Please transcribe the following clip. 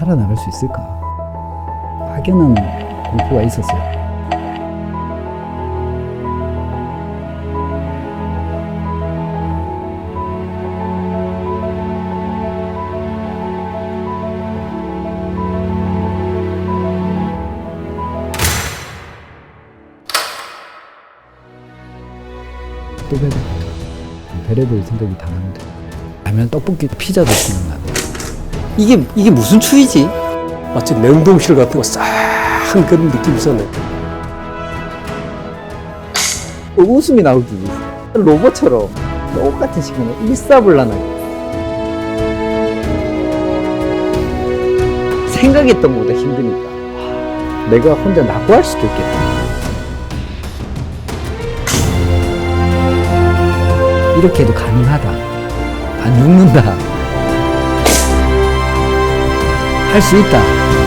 살아나갈 수 있을까? 확연한 공포가 있었어요. 또 배달. 배려볼 생각이 다 나는데. 라면, 떡볶이, 피자도 생각나. 이게 이게 무슨 추위지? 마치 냉동실 같은 거 싸한 그런 느낌이 있었네. 어, 웃음이 나오기 로봇처럼 똑같은 시간에 일사불란하게 생각했던 것보다 힘드니까 와, 내가 혼자 낙오할 수도 있겠다 이렇게 해도 가능하다. 안 죽는다. 할수 있다.